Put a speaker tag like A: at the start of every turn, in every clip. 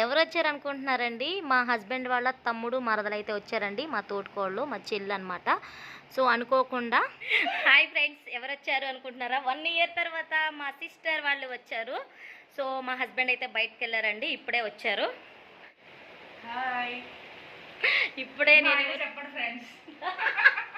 A: ఎవరు వచ్చారు అనుకుంటున్నారండి మా హస్బెండ్ వాళ్ళ తమ్ముడు మరదలు అయితే వచ్చారండి మా తోటికోళ్ళు మా చెల్లి అనమాట సో అనుకోకుండా హాయ్ ఫ్రెండ్స్ ఎవరు వచ్చారు అనుకుంటున్నారా? వన్ ఇయర్ తర్వాత మా సిస్టర్ వాళ్ళు వచ్చారు. సో మా హస్బెండ్ అయితే బయటకు వెళ్ళారండి ఇప్పుడే వచ్చారు.
B: హాయ్.
A: ఇప్పుడే నేను
B: చెప్పండి ఫ్రెండ్స్.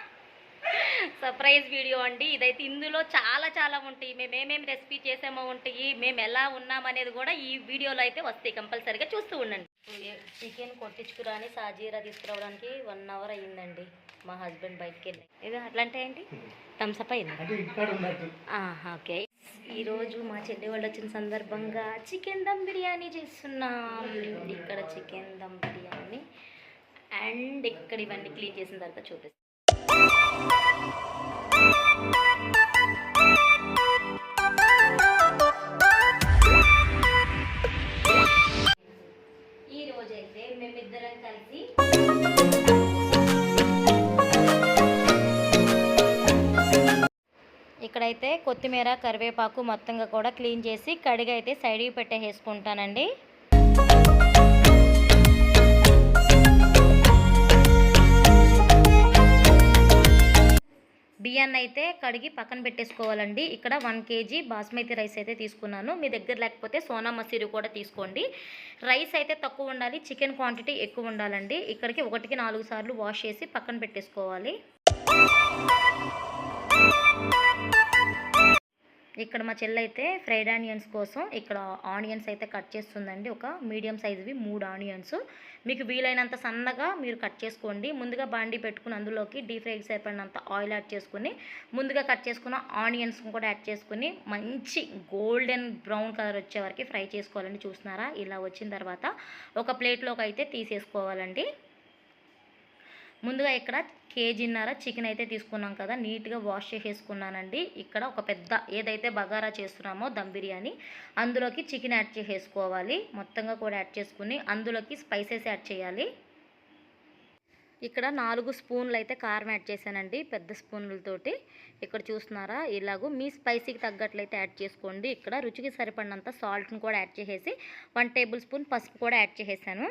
A: సర్ప్రైజ్ వీడియో అండి. ఇదైతే ఇందులో చాలా చాలా ఉంటాయి. మేము ఏమేమి రెసిపీ చేసామో ఉంటాయి మేము ఎలా ఉన్నామనేది కూడా ఈ వీడియోలో అయితే వస్తాయి. కంపల్సరీగా చూస్తూ ఉండండి. చికెన్ కొట్టించుకురాని సాజీరా తీసుకురావడానికి వన్ అవర్ అయ్యిందండి. మా హస్బెండ్ బయటకు వెళ్ళి ఇది అట్లాంటి ఏంటి? థమ్స్అప్ అయింది? ఓకే. ఈరోజు మా చెల్లి వాళ్ళు వచ్చిన సందర్భంగా చికెన్ దమ్ బిర్యానీ చేస్తున్నాం. ఇక్కడ చికెన్ దమ్ బిర్యానీ అండ్ ఇక్కడ ఇవన్నీ క్లీన్ చేసిన తర్వాత చూపిస్తాం. ఇక్కడైతే కొత్తిమీర కరివేపాకు మొత్తంగా కూడా క్లీన్ చేసి కడిగి అయితే సైడ్కి పెట్టేసుకుంటానండి. బియ్యాన్ని అయితే కడిగి పక్కన పెట్టేసుకోవాలండి. ఇక్కడ వన్ కేజీ బాస్మతి రైస్ అయితే తీసుకున్నాను. మీ దగ్గర లేకపోతే సోనా మసూరి కూడా తీసుకోండి. రైస్ అయితే తక్కువ ఉండాలి చికెన్ క్వాంటిటీ ఎక్కువ ఉండాలండి. ఇక్కడికి ఒకటికి నాలుగు సార్లు వాష్ చేసి పక్కన పెట్టేసుకోవాలి. ఇక్కడ మా చెల్లి అయితే ఫ్రైడ్ ఆనియన్స్ కోసం ఇక్కడ ఆనియన్స్ అయితే కట్ చేస్తుందండి. ఒక మీడియం సైజువి మూడు ఆనియన్స్. మీకు వీలైనంత సన్నగా మీరు కట్ చేసుకోండి. ముందుగా బాండి పెట్టుకుని అందులోకి డీప్ ఫ్రైకి సరిపడినంత ఆయిల్ యాడ్ చేసుకుని ముందుగా కట్ చేసుకున్న ఆనియన్స్ కూడా యాడ్ చేసుకుని మంచి గోల్డెన్ బ్రౌన్ కలర్ వచ్చే వరకు ఫ్రై చేసుకోవాలండి. చూస్తున్నారా? ఇలా వచ్చిన తర్వాత ఒక ప్లేట్లోకి అయితే తీసేసుకోవాలండి. ముందుగా ఇక్కడ కేజీన్నర చికెన్ అయితే తీసుకున్నాం కదా నీట్గా వాష్ చేసేసుకున్నానండి. ఇక్కడ ఒక పెద్ద ఏదైతే బగారా చేస్తున్నామో దమ్ బిర్యానీ అందులోకి చికెన్ యాడ్ చేసేసుకోవాలి. మొత్తంగా కూడా యాడ్ చేసుకుని అందులోకి స్పైసెస్ యాడ్ చేయాలి. ఇక్కడ నాలుగు స్పూన్లు అయితే కారం యాడ్ చేశానండి పెద్ద స్పూన్లతోటి. ఇక్కడ చూస్తున్నారా? ఇలాగూ మీ స్పైసీకి తగ్గట్లయితే యాడ్ చేసుకోండి. ఇక్కడ రుచికి సరిపడినంత సాల్ట్ని కూడా యాడ్ చేసేసి వన్ టేబుల్ స్పూన్ పసుపు కూడా యాడ్ చేసేసాను.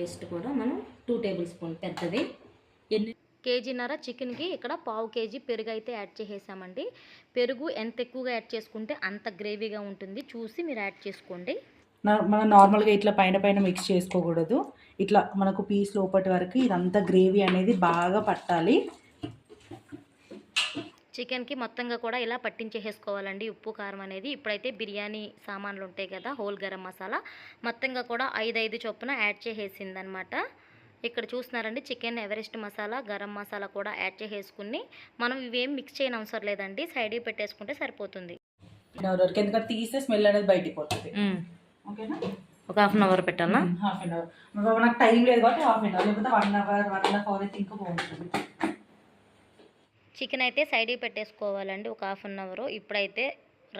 A: పేస్ట్ కూడా మనం టూ టేబుల్ స్పూన్ పెద్దది. ఎన్ని కేజీన్నర చికెన్కి ఇక్కడ పావు కేజీ పెరుగు అయితే యాడ్ చేసేసామండి. పెరుగు ఎంత ఎక్కువగా యాడ్ చేసుకుంటే అంత గ్రేవీగా ఉంటుంది. చూసి మీరు యాడ్ చేసుకోండి.
B: మనం నార్మల్గా ఇట్లా పైన పైన మిక్స్ చేసుకోకూడదు. ఇట్లా మనకు పీస్ లోపటి వరకు ఇదంతా గ్రేవీ అనేది బాగా పట్టాలి.
A: చికెన్కి మొత్తంగా కూడా ఇలా పట్టించేసుకోవాలండి ఉప్పు కారం అనేది ఇప్పుడైతే బిర్యానీ సామాన్లు ఉంటాయి కదా హోల్ గరం మసాలా. మొత్తంగా కూడా ఐదు ఐదు చొప్పున యాడ్ చేసేసిందనమాట. ఇక్కడ చూస్తున్నారండి చికెన్ ఎవరెస్ట్ మసాలా గరం మసాలా కూడా యాడ్ చేసేసుకుని మనం ఇవేం మిక్స్ చేయని అవసరం లేదండి. సైడ్కి పెట్టేసుకుంటే సరిపోతుంది.
B: వరకు ఎందుకంటే తీస్తే స్మెల్ అనేది బయటికి పోతుంది. ఓకేనా?
A: ఒక హాఫ్ అన్ అవర్ పెట్టాలా?
B: Half an hour. నాకు టైం లేదు కాబట్టి హాఫ్ అన్ అవర్. లేకపోతే one hour one and half hour అయితే ఇంకా బాగుంటుంది.
A: చికెన్ అయితే సైడ్కి పెట్టేసుకోవాలండి. ఒక హాఫ్ అన్ అవర్. ఇప్పుడైతే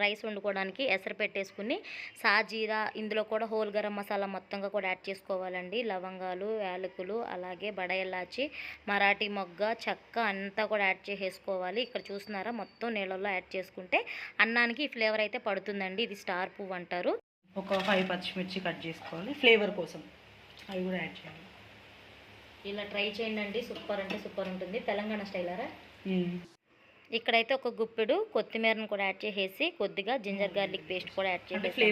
A: రైస్ వండుకోవడానికి ఎసరు పెట్టేసుకుని సాజీరా ఇందులో కూడా హోల్ గరం మసాలా మొత్తంగా కూడా యాడ్ చేసుకోవాలండి. లవంగాలు యాలకులు అలాగే బడ ఇలాచి మరాఠీ మొగ్గ చెక్క అంతా కూడా యాడ్ చేసేసుకోవాలి. ఇక్కడ చూస్తున్నారా? మొత్తం నీళ్ళల్లో యాడ్ చేసుకుంటే అన్నానికి ఈ ఫ్లేవర్ అయితే పడుతుందండి. ఇది స్టార్ పువ్వు అంటారు.
B: ఒక ఫైవ్ పచ్చిమిర్చి కట్ చేసుకోవాలి. ఫ్లేవర్ కోసం అవి కూడా యాడ్ చేయాలి.
A: ఇలా ట్రై చేయండి అండి సూపర్ అంటే సూపర్ ఉంటుంది. తెలంగాణ స్టైలరా. ఇక్కడైతే ఒక గుప్పెడు కొత్తిమీరను కూడా యాడ్ చేసేసి కొద్దిగా జింజర్ గార్లిక్ పేస్ట్ కూడా యాడ్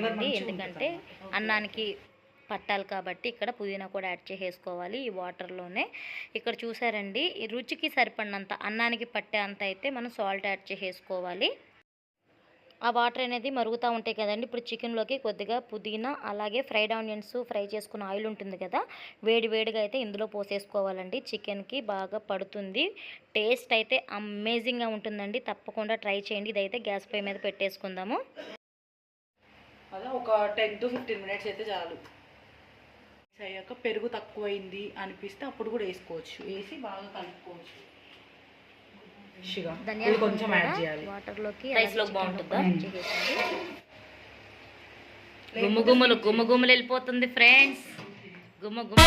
B: మంచిగా
A: ఎందుకంటే అన్నానికి పట్టాలి కాబట్టి ఇక్కడ పుదీనా కూడా యాడ్ చేసేసుకోవాలి ఈ వాటర్లోనే. ఇక్కడ చూసారండి ఈ రుచికి సరిపడినంత అన్నానికి పట్టే అంత అయితే మనం సాల్ట్ యాడ్ చేసేసుకోవాలి. ఆ వాటర్ అనేది మరుగుతూ ఉంటాయి కదండి. ఇప్పుడు చికెన్లోకి కొద్దిగా పుదీనా అలాగే ఫ్రైడ్ ఆనియన్స్ ఫ్రై చేసుకున్న ఆయిల్ ఉంటుంది కదా వేడి వేడిగా అయితే ఇందులో పోసేసుకోవాలండి. చికెన్కి బాగా పడుతుంది. టేస్ట్ అయితే అమేజింగ్గా ఉంటుందండి. తప్పకుండా ట్రై చేయండి. ఇదైతే గ్యాస్ పొయ్యి మీద పెట్టేసుకుందాము.
B: అలా ఒక టెన్ టు ఫిఫ్టీన్ మినిట్స్ అయితే చాలు. అయ్యాక పెరుగు తక్కువైంది అనిపిస్తే అప్పుడు కూడా వేసుకోవచ్చు. వేసి బాగా కలుపుకోవచ్చు. ఫ్రెష్గా. ఇది కొంచెం యాడ్ చేయాలి.
A: వాటర్లోకి రైస్లోకి బాగుంటుందా?
B: మ్మ్.
A: గుమ్మ గుమ్మలు గుమ్మ గుమ్మలు వెళ్ళిపోతుంది ఫ్రెండ్స్ గుమ్మ గుమ్మ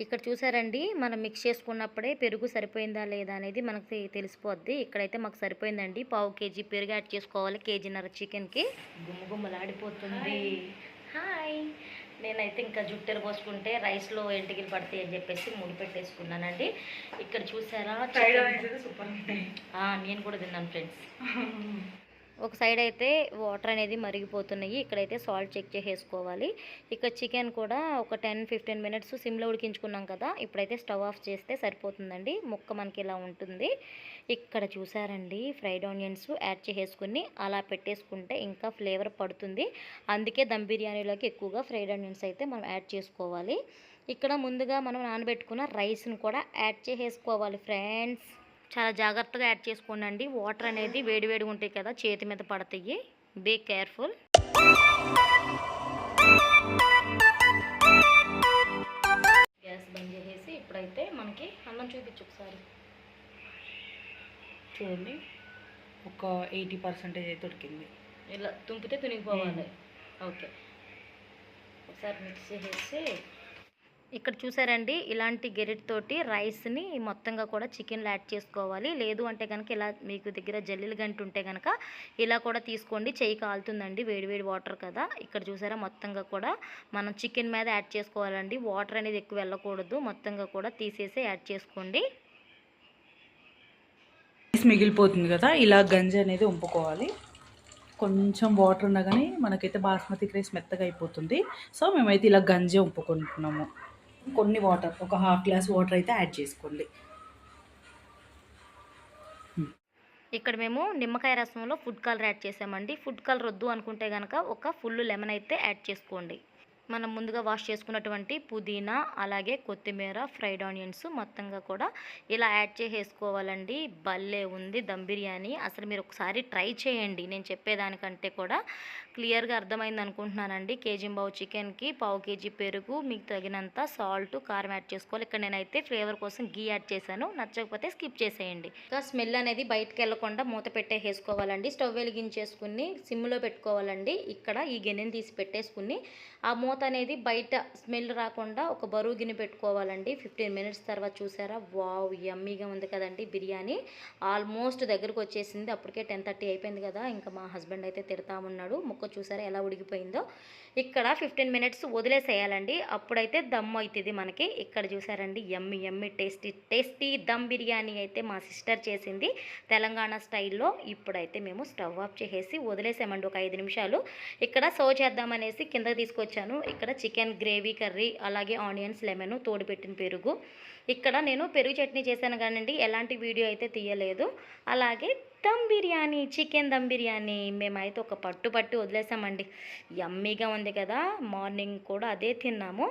A: ఇక్కడ చూసారండి మనం మిక్స్ చేసుకున్నప్పుడే పెరుగు సరిపోయిందా లేదా అనేది మనకు తెలిసిపోద్ది. ఇక్కడైతే మాకు సరిపోయిందండి. పావు కేజీ పెరుగు యాడ్ చేసుకోవాలి కేజీన్నర చికెన్కి గుమ్మ గుమ్మలాడిపోతుంది హాయ్. నేనైతే ఇంకా జుట్టెలు పోసుకుంటే రైస్లో ఎంటికలు పడతాయి అని చెప్పేసి ముడి పెట్టేసుకున్నానండి. ఇక్కడ చూసారా? నేను కూడా తిన్నాను ఫ్రెండ్స్. ఒక సైడ్ అయితే వాటర్ అనేది మరిగిపోతున్నాయి. ఇక్కడైతే సాల్ట్ చెక్ చేసేసుకోవాలి. ఇక్కడ చికెన్ కూడా ఒక టెన్ ఫిఫ్టీన్ మినిట్స్ సిమ్లో ఉడికించుకున్నాం కదా ఇప్పుడైతే స్టవ్ ఆఫ్ చేస్తే సరిపోతుందండి. ముక్క మనకి ఇలా ఉంటుంది. ఇక్కడ చూసారండి ఫ్రైడ్ ఆనియన్స్ యాడ్ చేసేసుకుని అలా పెట్టేసుకుంటే ఇంకా ఫ్లేవర్ పడుతుంది. అందుకే దమ్ బిర్యానీలోకి ఎక్కువగా ఫ్రైడ్ ఆనియన్స్ అయితే మనం యాడ్ చేసుకోవాలి. ఇక్కడ ముందుగా మనం నానబెట్టుకున్న రైస్ని కూడా యాడ్ చేసేసుకోవాలి ఫ్రెండ్స్. చాలా జాగ్రత్తగా యాడ్ చేసుకోండి వాటర్ అనేది వేడివేడిగా ఉంటాయి కదా చేతి మీద పడతాయి. బీ కేర్ఫుల్ గ్యాస్ బంద్ చేసేసి ఇప్పుడైతే మనకి అన్నం చూపించు ఒకసారి.
B: చూడండి ఒక ఎయిటీ పర్సెంటేజ్ అయితే ఉడికింది.
A: ఇలా తుంపితే తునిగిపోవాలి. ఓకే. ఒకసారి మిక్స్ చేసేసి ఇక్కడ చూసారండి ఇలాంటి గెరిటితోటి రైస్ని మొత్తంగా కూడా చికెన్లు యాడ్ చేసుకోవాలి. లేదు అంటే కనుక ఇలా మీకు దగ్గర జల్లీలు గంట ఉంటే కనుక ఇలా కూడా తీసుకోండి. చెయ్యి కాలుతుందండి వేడివేడి వాటర్ కదా. ఇక్కడ చూసారా మొత్తంగా కూడా మనం చికెన్ మీద యాడ్ చేసుకోవాలండి. వాటర్ అనేది ఎక్కువ వెళ్ళకూడదు. మొత్తంగా కూడా తీసేసి యాడ్ చేసుకోండి.
B: మిగిలిపోతుంది కదా ఇలా గంజి అనేది ఉంపుకోవాలి. కొంచెం వాటర్ ఉన్నా కానీ మనకైతే బాస్మతి రైస్ మెత్తగా అయిపోతుంది. సో మేమైతే ఇలా గంజి ఉంపుకుంటున్నాము. కొన్ని వాటర్ ఒక హాఫ్ గ్లాస్ వాటర్ అయితే యాడ్ చేసుకోండి.
A: ఇక్కడ మేము నిమ్మకాయ రసంలో ఫుడ్ కలర్ యాడ్ చేసామండి. ఫుడ్ కలర్ వద్దు అనుకుంటే కనుక ఒక ఫుల్ లెమన్ అయితే యాడ్ చేసుకోండి. మనం ముందుగా వాష్ చేసుకున్నటువంటి పుదీనా అలాగే కొత్తిమీర ఫ్రైడ్ ఆనియన్స్ మొత్తంగా కూడా ఇలా యాడ్ చేసేసుకోవాలండి. భలే ఉంది దమ్ బిర్యానీ. అసలు మీరు ఒకసారి ట్రై చేయండి. నేను చెప్పేదానికంటే కూడా క్లియర్గా అర్థమైంది అనుకుంటున్నానండి. కేజీ బావు చికెన్కి పావు కేజీ పెరుగు మీకు తగినంత సాల్ట్ కారం యాడ్ చేసుకోవాలి. ఇక్కడ నేనైతే ఫ్లేవర్ కోసం గీ యాడ్ చేశాను. నచ్చకపోతే స్కిప్ చేసేయండి. ఇంకా స్మెల్ అనేది బయటకు వెళ్ళకుండా మూత పెట్టేసుకోవాలండి స్టవ్ వెలిగించేసుకుని సిమ్లో పెట్టుకోవాలండి. ఇక్కడ ఈ గిన్నెని తీసి పెట్టేసుకుని ఆ మూత అనేది బయట స్మెల్ రాకుండా ఒక బరువు గిన్నె పెట్టుకోవాలండి. ఫిఫ్టీన్ మినిట్స్ తర్వాత చూసారా? వావ్! యమ్మీగా ఉంది కదండి బిర్యానీ. ఆల్మోస్ట్ దగ్గరకు వచ్చేసింది. అప్పటికే టెన్ థర్టీ అయిపోయింది కదా. ఇంకా మా హస్బెండ్ అయితే తిడతా ఉన్నాడు. ముక్క చూసారా ఎలా ఉడికిపోయిందో? ఇక్కడ ఫిఫ్టీన్ మినిట్స్ వదిలేసేయాలండి. అప్పుడైతే దమ్ అవుతుంది మనకి. ఇక్కడ చూసారండి. Yummy yummy tasty tasty dum biryani అయితే మా సిస్టర్ చేసింది. తెలంగాణ స్టైల్లో ఇప్పుడైతే మేము స్టవ్ ఆఫ్ చేసేసి వదిలేసామండి ఒక ఐదు నిమిషాలు. ఇక్కడ సర్వ్ చేద్దామనేసి కింద తీసుకొచ్చాను. ఇక్కడ చికెన్ గ్రేవీ కర్రీ అలాగే ఆనియన్స్ లెమన్ తోడు పెట్టిన పెరుగు. ఇక్కడ నేను పెరుగు చట్నీ చేశాను కానండి ఎలాంటి వీడియో అయితే తీయలేదు. అలాగే దమ్ బిర్యానీ చికెన్ దమ్ బిర్యానీ మేమైతే ఒక పట్టు పట్టు వదిలేసామండి. యమ్మీగా ఉంది కదా మార్నింగ్ కూడా అదే తిన్నాము.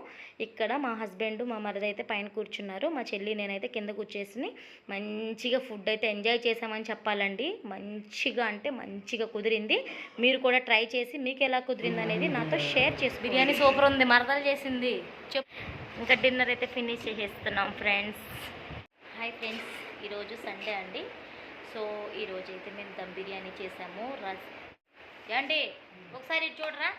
A: ఇక్కడ మా హస్బెండ్ మా మరిది అయితే పైన కూర్చున్నారు. మా చెల్లి నేనైతే కింద కూర్చేసి మంచిగా ఫుడ్ అయితే ఎంజాయ్ చేసామని చెప్పాలండి. మంచిగా అంటే మంచిగా కుదిరింది. మీరు కూడా ట్రై చేసి మీకు ఎలా కుదిరింది అనేది నాతో షేర్ చేసి బిర్యానీ సూపర్ ఉంది మరదలు చేసింది. చెప్ ఇంకా డిన్నర్ అయితే ఫినిష్ చేసేస్తున్నాం ఫ్రెండ్స్. హాయ్ ఫ్రెండ్స్ ఈరోజు సండే అండి. సో ఈరోజు అయితే మేము దమ్ బిర్యానీ చేసాము. రస్ ఏండి ఒకసారి చూడరా?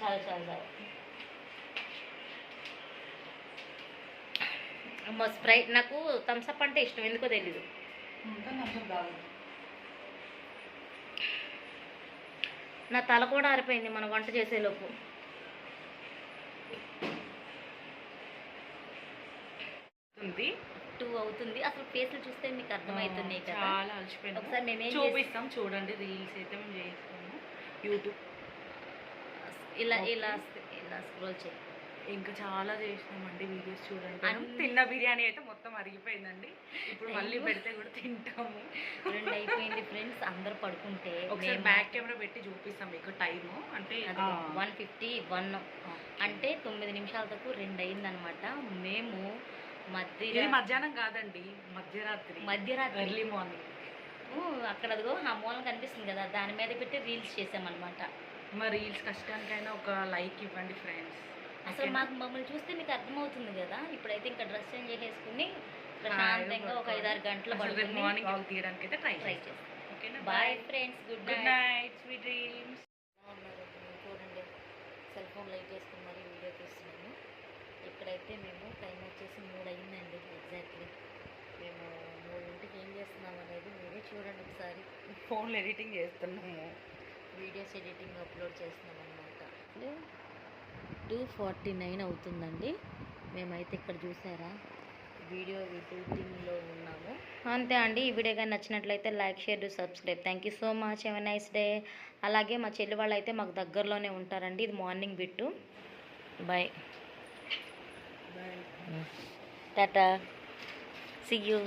A: చాలా చాలు చాలు చాలు. స్ప్రైట్ నాకు థమ్స్అప్ అంటే ఇష్టం ఎందుకో తెలీదు. నా తల కూడా ఆరిపోయింది మన వంట చేసేలోపు.
B: ఉంది
A: టూ అవుతుంది. అసలు ఫేస్లు చూస్తే మీకు అర్థమవుతున్నాయి కదా.
B: చాలా అలసిపోయింది
A: ఒకసారి మేమేం
B: చూపిస్తాం చూడండి రీల్స్ అయితే మేము చేస్తాము. యూట్యూబ్.
A: ఇలా. ఇలా ఇలా స్క్రోల్ చేయి.
B: ఇంకా చాలా చేసినామండి వీడియోస్ చూడండి. తిన్న బిర్యానీ అయితే మొత్తం అరిగిపోయిందండి. ఇప్పుడు మళ్ళీ. పెడితే కూడా తింటాము.
A: రెండు అయిపోయింది ఫ్రెండ్స్ అందరు పడుకుంటే
B: ఒకసారి బ్యాక్ కెమెరా పెట్టి చూపిస్తాం మీకు టైం అంటే
A: వన్ ఫిఫ్టీ వన్. అంటే తొమ్మిది నిమిషాలకు రెండు అయిందనమాట. మేము మధ్య
B: మధ్యాహ్నం కాదండి మధ్యరాత్రి
A: మధ్యరాత్రి.
B: Early morning.
A: అక్కడ అదిగో ఆ మూలం కనిపిస్తుంది కదా దాని మీద పెట్టి రీల్స్ చేసామన్నమాట
B: మా రీల్స్ కష్టానికైనా ఒక లైక్ ఇవ్వండి ఫ్రెండ్స్.
A: అసలు మాకు మమ్మల్ని చూస్తే మీకు అర్థమవుతుంది కదా? ఇప్పుడైతే ఇంకా డ్రెస్ చేంజ్ చేసేసుకుని ప్రశాంతంగా ఒక ఐదారు గంటలు పడుకుని
B: మార్నింగ్ వాక్ తీయడానికి అయితే ట్రై
A: ట్రై
B: చేస్తాం. ఓకేనా?
A: Bye friends good
B: good
A: night
B: night sweet dreams
A: చూడండి సెల్ ఫోన్ లైట్ చేసుకుని మరీ వీడియో తీస్తున్నాము ఇక్కడైతే మేము టైం వచ్చేసి మూడు అయిందండి ఎగ్జాక్ట్లీ మేము మూడింటికి ఏం చేస్తున్నాం అనేది మీరే చూడండి ఒకసారి.
B: ఫోన్లో ఎడిటింగ్ చేస్తున్నాము.
A: వీడియోస్ ఎడిటింగ్ అప్లోడ్ చేస్తున్నాం అనమాట టూ ఫార్టీ నైన్ అవుతుందండి. మేమైతే ఇక్కడ చూసారా? వీడియో ఎడిటింగ్లో ఉన్నాము. అంతే అండి. ఈ వీడియో కానీ నచ్చినట్లయితే like share subscribe. Thank you so much. Have nice day. అలాగే మా చెల్లి వాళ్ళు అయితే మాకు దగ్గరలోనే ఉంటారండి. ఇది morning Bittu. Bye.
B: Bye.
A: Tata. See you.